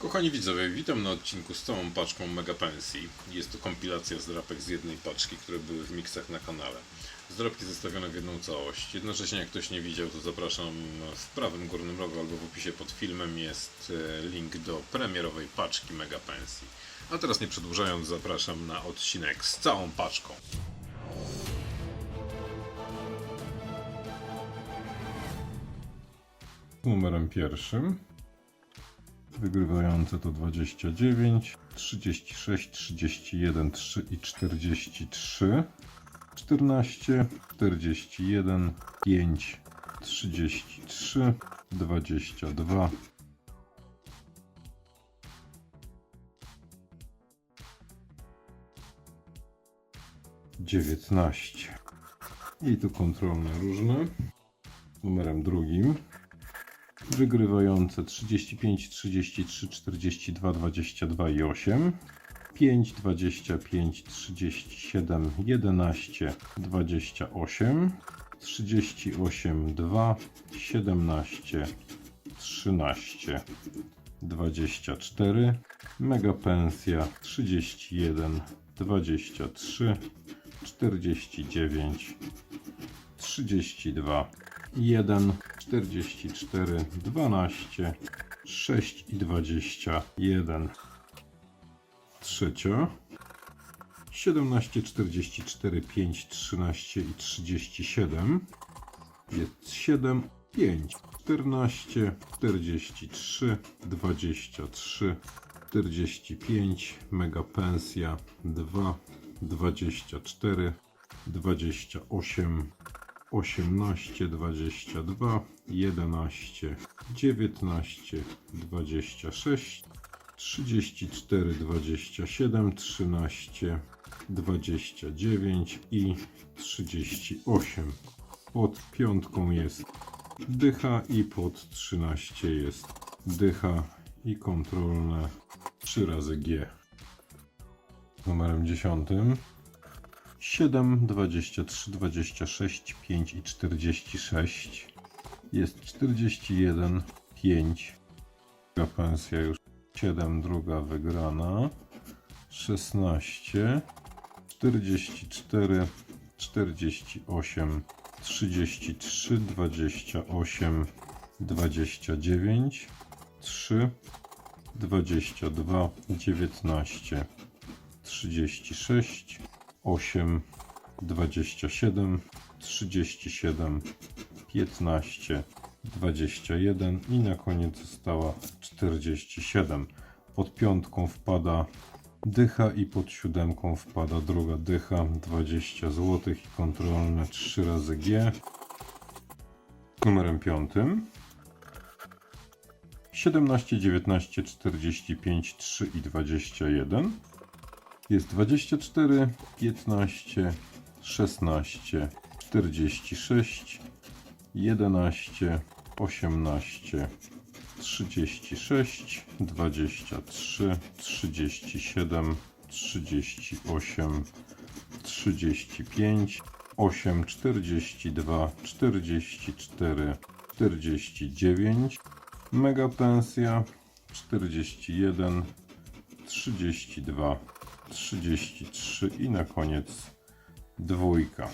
Kochani widzowie, witam na odcinku z całą paczką Mega Pensji. Jest to kompilacja zdrapek z jednej paczki, które były w miksach na kanale. Zdrapki zestawione w jedną całość. Jednocześnie jak ktoś nie widział, to zapraszam w prawym górnym rogu albo w opisie pod filmem jest e, link do premierowej paczki Mega Pensji. A teraz nie przedłużając, zapraszam na odcinek z całą paczką. Numerem pierwszym Wygrywające to 29, 36, 31, 3 i 43, 14, 41, 5, 33, 22, dziewiętnaście. I tu kontrolne różne. Numerem drugim wygrywające 35, 33, 42, 22 i 8. 5, 25, 37, 11, 28, 38, 2, 17, 13, 24, mega pensja 31, 23, 49, 32, 1, 44, 12, 6 i 21. Trzecia. 17, 44, 5, 13 i 37. Jest 7, 5, 14, 43, 23, 45, mega pensja 2, 24, 28, 18, 22, 11, 19, 26, 34, 27, 13, 29 i 38. Pod piątką jest dycha i pod 13 jest dycha i kontrolne 3 razy G. Numerem 10 7, 23, 26, 5 i 46. Jest 41, 5. Druga pensja już 7, druga wygrana. 16, 44, 48, 33, 28, 29, 3, 22, 19, 36, 8, 27, 37, 15, 21 i na koniec została 47. Pod piątką wpada dycha i pod siódemką wpada druga dycha 20 zł i kontrolne 3 razy G. Numerem piątym 17, 19, 45, 3 i 21. Jest 24, 15, 16, 46, 11, 18, 36, 23, 37, 38, 35, 8, 42, 44, 49, mega pensja 41, 32, 33 i na koniec dwójka.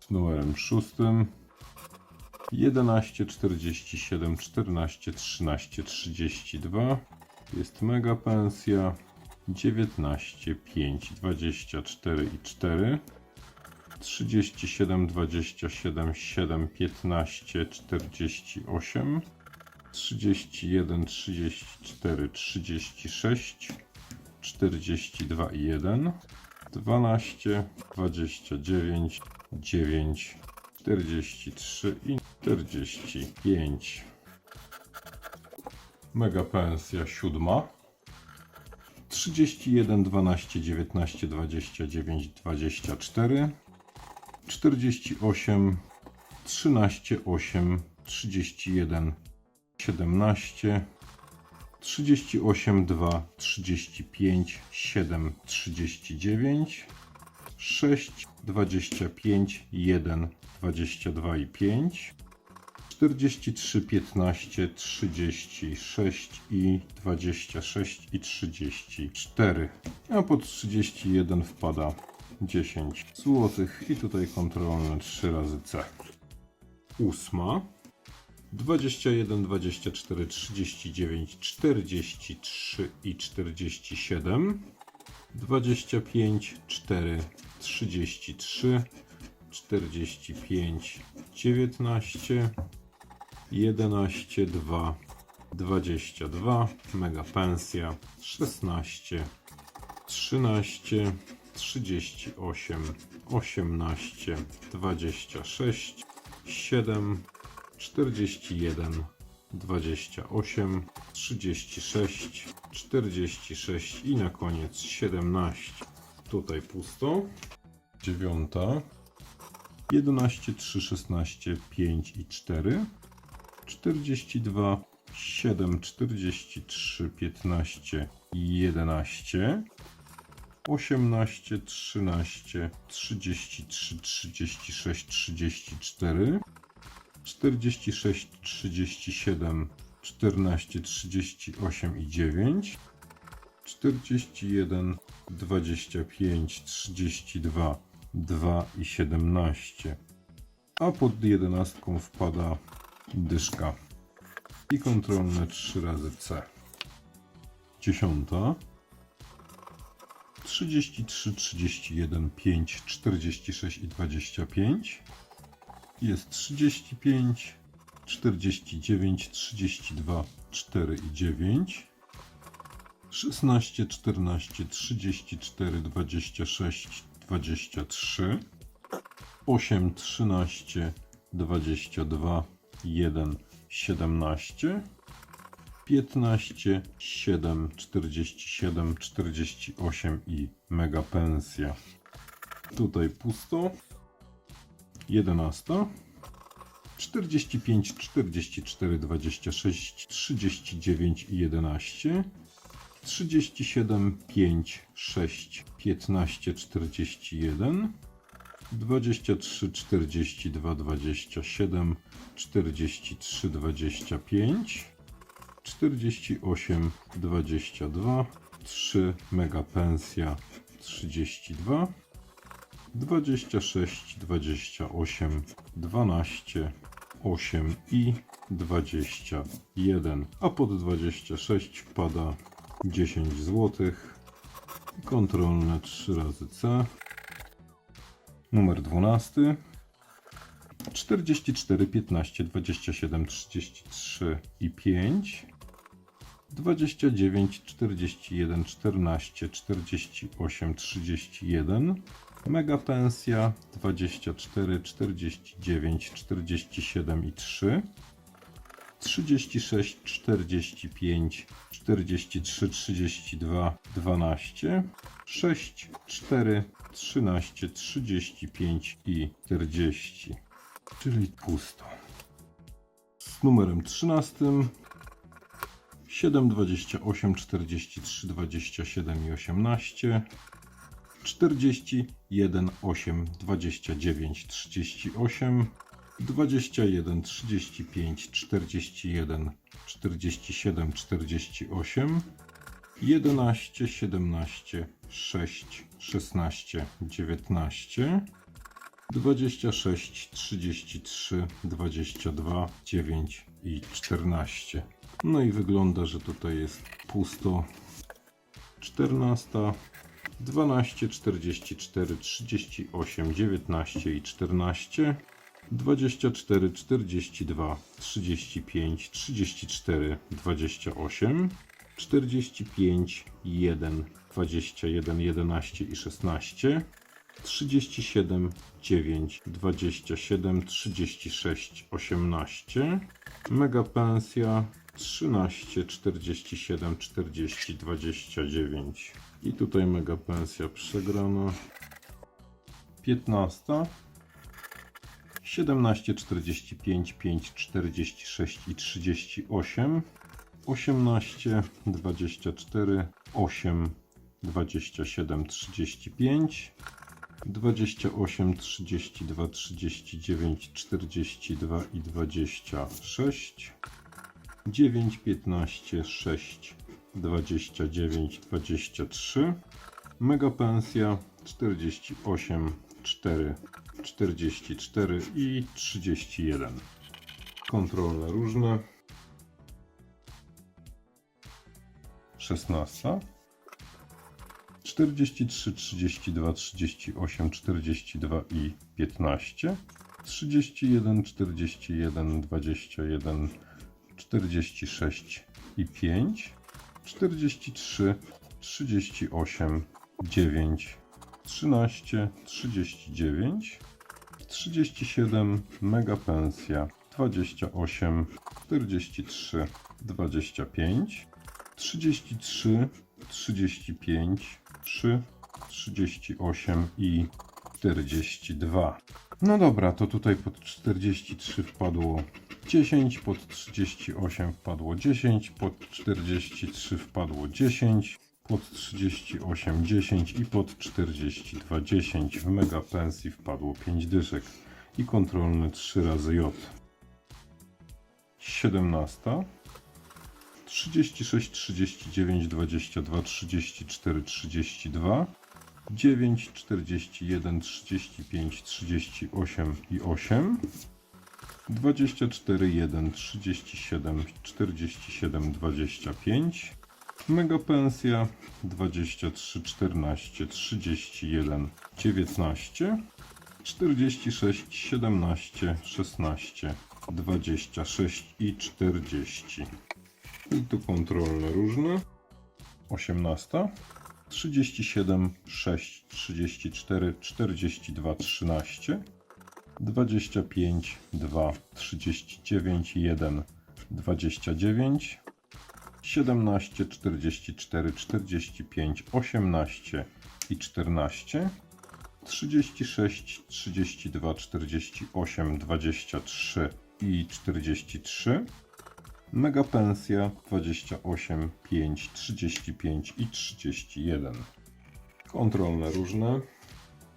Z numerem szóstym 11, 47, 14, 13, 32 jest mega pensja 19, 5, 24 i 4 37, 27, 7, 15, 48 31, 34, 36 42 i 1 12, 29, 9, 43 i 45. Mega pensja siódma. 31, 12, 19, 29, 24. 48, 13, 8, 31, 17. 38, 2, 35, 7, 39, 6, 25, 1, 22 i 5, 43, 15, 36 i 26 i 34. A po 31 wpada 10 zł i tutaj kontrolne 3 razy C. Ósma. 21, 24, 39, 43 i 47. 25, 4, 33, 45, 19, 11, 2, 22, mega pensja, 16, 13, 38, 18, 26, 7, 41, 28, 36, 46 i na koniec 17. Tutaj pusto. Dziewiąta. 11, 3, 16, 5 i 4. 42, 7, 43, 15 i 11. 18, 13, 33, 36, 34. 46, 37, 14, 38 i 9, 41, 25, 32, 2 i 17. A pod jedenastką wpada dyszka i kontrolne 3 razy C. Dziesiąta. 33, 31, 5, 46 i 25 jest 35, 49, 32, 4 i 9, 16, 14, 34, 26, 23, 8, 13, 22, 1, 17, 15, 7, 47, 48 i mega pensja. Tutaj pusto. 11, 45, 44, 26, 39 i 11, 37, 5, 6, 15, 41, 23, 42, 27, 43, 25, 48, 22, 3 mega pensja 32, 26, 28, 12, 8 i 21. A pod 26 wpada 10 zł. Kontrolne 3 razy C. Numer 12. 44, 15, 27, 33 i 5. 29, 41, 14, 48, 31. Mega pensja 24, 49, 47 i 3. 36, 45, 43, 32, 12, 6, 4, 13, 35 i 40. Czyli pusto. Z numerem 13 7, 28, 43, 27 i 18, 41, 8, 29, 38, 21, 35, 41, 47, 48, 11, 17, 6, 16, 19, 26, 33, 22, 9 i 14. No i wygląda, że tutaj jest pusto. 14, 12, 44, 38, 19 i 14, 24, 42, 35, 34, 28, 45, 1, 21, 11 i 16, 37, 9, 27, 36, 18, mega pensja 13, 47, 40, 29 i tutaj mega pensja przegrana. 15, 17, 45, 5, 46 i 38, 18, 24, 8, 27, 35, 28, 32, 39, 42 i 26. 9, 15, 6, 29, 23. Mega pensja 48, 4, 44 i 31. Kontrolne różne. 16. 43, 32, 38, 42 i 15. 31, 41, 21, 46 i 5. 43, 38, 9, 13, 39. 37, mega pensja 28, 43, 25. 33, 35, 3, 38 i 42. No dobra, to tutaj pod 43 wpadło 10, pod 38 wpadło 10, pod 43 wpadło 10, pod 38 10 i pod 42 10. W mega pensji wpadło 5 dyszek i kontrolny 3 razy J. 17. 36, 39, 22, 34, 32, 9, 41, 35, 38 i 8, 24, 1, 37, 47, 25, mega pensja 23, 14, 31, 19, 46, 17, 16, 26 i 40. I tu kontrolne różne. 18. 37, 6, 34, 42, 13. 25, 2, 39, 1, 29. 17, 44, 45, 18 i 14. 36, 32, 48, 23 i 43. Mega pensja 28, 5, 35 i 31. Kontrolne różne.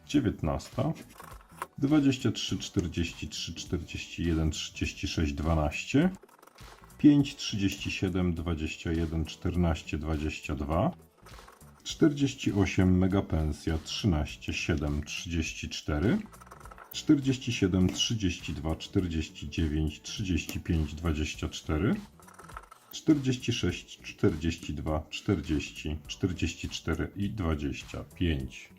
19. 23, 43, 41, 36, 12. 5, 37, 21, 14, 22. 48 mega pensja 13, 7, 34. 47, 32, 49, 35, 24, 46, 42, 40, 44 i 25.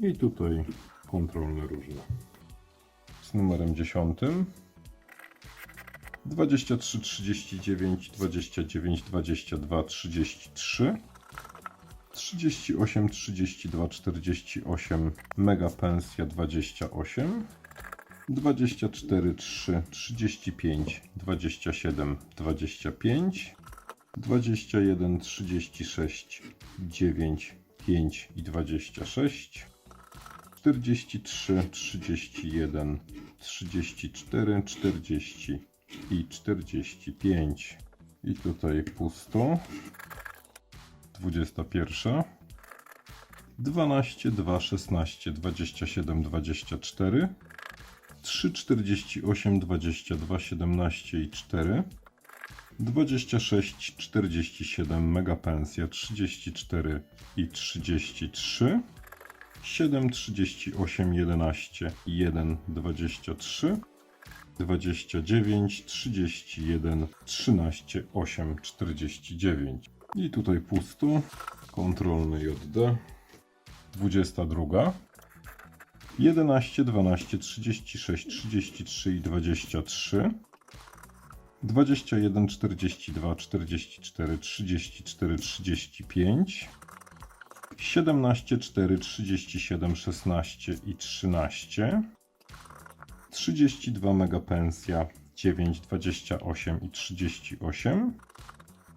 I tutaj kontrolne różne. Z numerem 10. 23, 39, 29, 22, 33. 38, 32, 48, mega pensja 28, 24, 3, 35, 27, 25, 21, 36, 9, 5 i 26, 43, 31, 34, 40 i 45. I tutaj pusto. 21, 12, 2, 16, 27, 24, 3, 48, 22, 17 i 4, 26, 47, mega pensja 34 i 33, 7, 38, 11 i 1, 23, 29, 31, 13, 8, 49. I tutaj pusto. Kontrolny JD. 22. 11, 12, 36, 33 i 23. 21, 42, 44, 34, 35. 17, 4, 37, 16 i 13. 32 mega pensja 9, 28 i 38.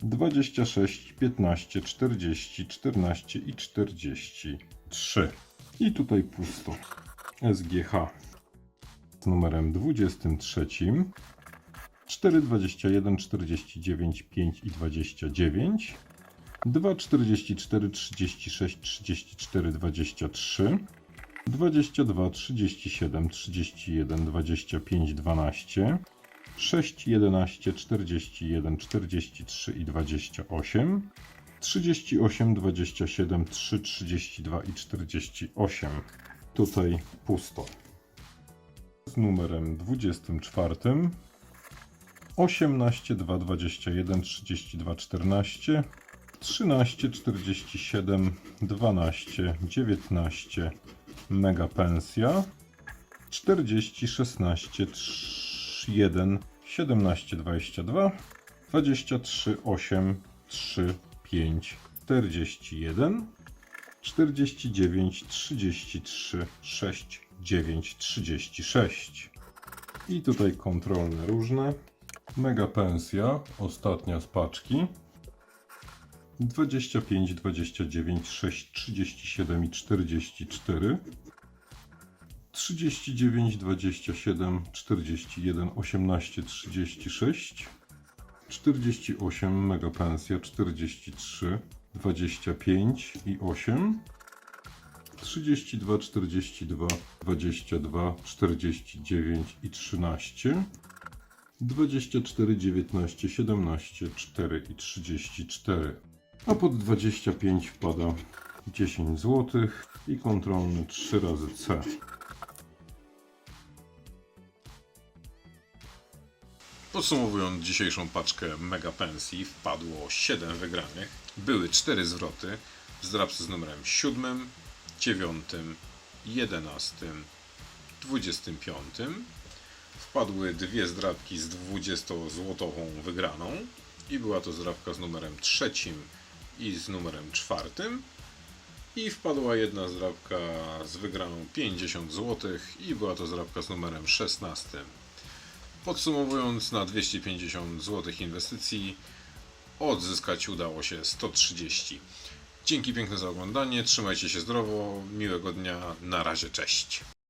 26, 15, 40, 14 i 43. I tutaj pusto. SGH z numerem 23. 4, 21, 49, 5 i 29. 2, 44, 36, 34, 23. 22, 37, 31, 25, 12, 6, 11, 41, 43 i 28, 38, 27, 3, 32 i 48. Tutaj pusto. Z numerem 24, 18, 2, 21, 32, 14, 13, 47, 12, 19, mega pensja, 40, 16, 3, 1, 17, 22, 23, 8, 3, 5, 41, 49, 33, 6, 9, 36. I tutaj kontrolne różne. Mega pensja, ostatnia z paczki. 25, 29, 6, 37 i 44. 39, 27, 41, 18, 36. 48, mega pensja, 43, 25 i 8. 32, 42, 22, 49 i 13. 24, 19, 17, 4 i 34. A pod 25 wpada 10 zł i kontrolny 3 razy C. Podsumowując dzisiejszą paczkę mega pensji, wpadło 7 wygranych. Były 4 zwroty z drapsy z numerem 7, 9, 11, 25. Wpadły dwie zdrabki z 20-złotową wygraną i była to zdrabka z numerem 3 i z numerem 4. I wpadła jedna zdrabka z wygraną 50 zł i była to zdrabka z numerem 16. Podsumowując, na 250 zł inwestycji odzyskać udało się 130. Dzięki piękne za oglądanie, trzymajcie się zdrowo, miłego dnia, na razie, cześć.